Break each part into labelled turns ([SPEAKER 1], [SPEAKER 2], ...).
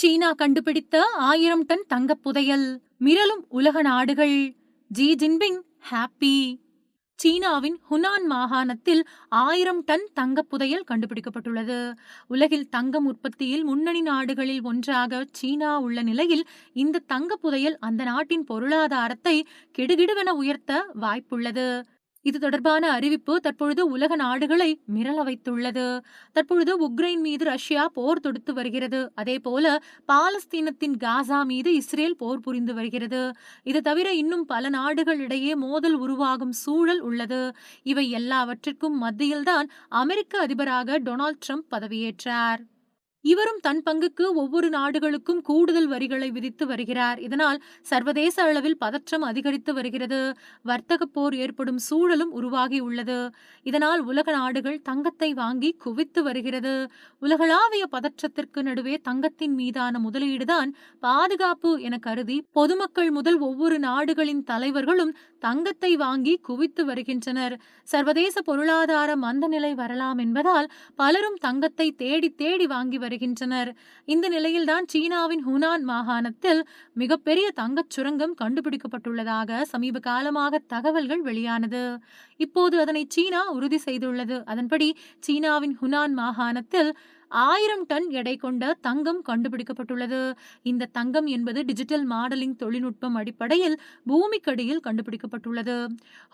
[SPEAKER 1] சீனா கண்டுபிடித்த ஆயிரம் டன் தங்கப் புதையல். மிரளும் உலக நாடுகள். Xi Jinping happy. சீனாவின் ஹுனான் மாகாணத்தில் ஆயிரம் டன் தங்கப் புதையல் கண்டுபிடிக்கப்பட்டுள்ளது. உலகில் தங்கம் உற்பத்தியில் முன்னணி நாடுகளில் ஒன்றாக சீனா உள்ள நிலையில் இந்த தங்கப் புதையல் அந்த நாட்டின் பொருளாதாரத்தை கிடுகிடுவென உயர்த்த வாய்ப்புள்ளது. இது தொடர்பான அறிவிப்பு தற்பொழுது உலக நாடுகளை மிரள வைத்துள்ளது. தற்பொழுது உக்ரைன் மீது ரஷ்யா போர் தொடுத்து வருகிறது. அதே போல பாலஸ்தீனத்தின் காசா மீது இஸ்ரேல் போர் புரிந்து வருகிறது. இது தவிர இன்னும் பல நாடுகள் இடையே மோதல் உருவாகும் சூழல் உள்ளது. இவை எல்லாவற்றிற்கும் மத்தியில்தான் அமெரிக்க அதிபராக டொனால்ட் ட்ரம்ப் பதவியேற்றார். இவரும் தன் பங்குக்கு ஒவ்வொரு நாடுகளுக்கும் கூடுதல் வரிகளை விதித்து வருகிறார். இதனால் சர்வதேச அளவில் பதற்றம் அதிகரித்து வருகிறது. வர்த்தக போர் ஏற்படும் சூழலும் உருவாகியுள்ளது இதனால் உலக நாடுகள் தங்கத்தை வாங்கி குவித்து வருகிறது. உலகளாவிய பதற்றத்திற்கு நடுவே தங்கத்தின் மீதான முதலீடுதான் பாதுகாப்பு என கருதி பொதுமக்கள் முதல் ஒவ்வொரு நாடுகளின் தலைவர்களும் தங்கத்தை வாங்கி குவித்து வருகின்றனர். சர்வதேச பொருளாதார மந்த நிலை வரலாம் என்பதால் பலரும் தங்கத்தை தேடி தேடி வாங்கி வருகின்றனர். இந்த நிலையில்தான் சீனாவின் ஹுனான் மாகாணத்தில் மிகப்பெரிய தங்கச் சுரங்கம் கண்டுபிடிக்கப்பட்டுள்ளதாக சமீப காலமாக தகவல்கள் வெளியானது. இப்போது அதனை சீனா உறுதி செய்துள்ளது. அதன்படி சீனாவின் ஹுனான் மாகாணத்தில் ஆயிரம் டன் எடை கொண்ட தங்கம் கண்டுபிடிக்கப்பட்டுள்ளது. இந்த தங்கம் என்பது டிஜிட்டல் மாடலிங் தொழில்நுட்பம் அடிப்படையில் பூமிக்கடியில் கண்டுபிடிக்கப்பட்டுள்ளது.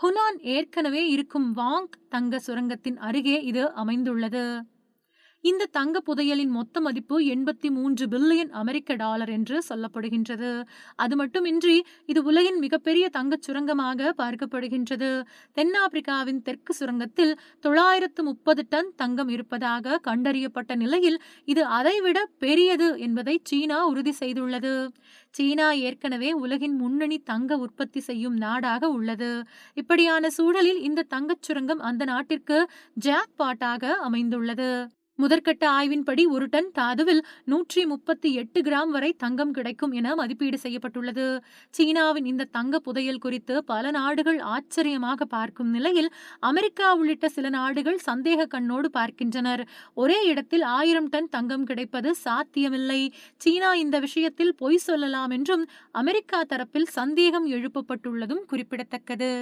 [SPEAKER 1] ஹுனான் ஏற்கனவே இருக்கும் வாங் தங்க சுரங்கத்தின் அருகே இது அமைந்துள்ளது. இந்த தங்க புதையலின் மொத்த மதிப்பு எண்பத்தி மூன்று பில்லியன் அமெரிக்க டாலர் என்று சொல்லப்படுகின்றது. அது மட்டுமின்றி இது உலகின் மிகப்பெரிய தங்கச் சுரங்கமாக பார்க்கப்படுகின்றது. தென்னாப்பிரிக்காவின் தெற்கு சுரங்கத்தில் தொள்ளாயிரத்து முப்பது டன் தங்கம் இருப்பதாக கண்டறியப்பட்ட நிலையில் இது அதைவிட பெரியது என்பதை சீனா உறுதி செய்துள்ளது. சீனா ஏற்கனவே உலகின் முன்னணி தங்க உற்பத்தி செய்யும் நாடாக உள்ளது. இப்படியான சூழலில் இந்த தங்கச் சுரங்கம் அந்த நாட்டிற்கு ஜாக் பாட்டாக அமைந்துள்ளது. முதற்கட்ட ஆய்வின்படி ஒரு டன் தாதுவில் நூற்றி முப்பத்தி எட்டு கிராம் வரை தங்கம் கிடைக்கும் என மதிப்பீடு செய்யப்பட்டுள்ளது. சீனாவின் இந்த தங்க புதையல் குறித்து பல நாடுகள் ஆச்சரியமாக பார்க்கும் நிலையில் அமெரிக்கா உள்ளிட்ட சில நாடுகள் சந்தேக கண்ணோடு பார்க்கின்றனர். ஒரே இடத்தில் ஆயிரம் டன் தங்கம் கிடைப்பது சாத்தியமில்லை. சீனா இந்த விஷயத்தில் பொய் சொல்லலாம் என்றும் அமெரிக்கா தரப்பில் சந்தேகம் எழுப்பப்பட்டுள்ளதும் குறிப்பிடத்தக்கது.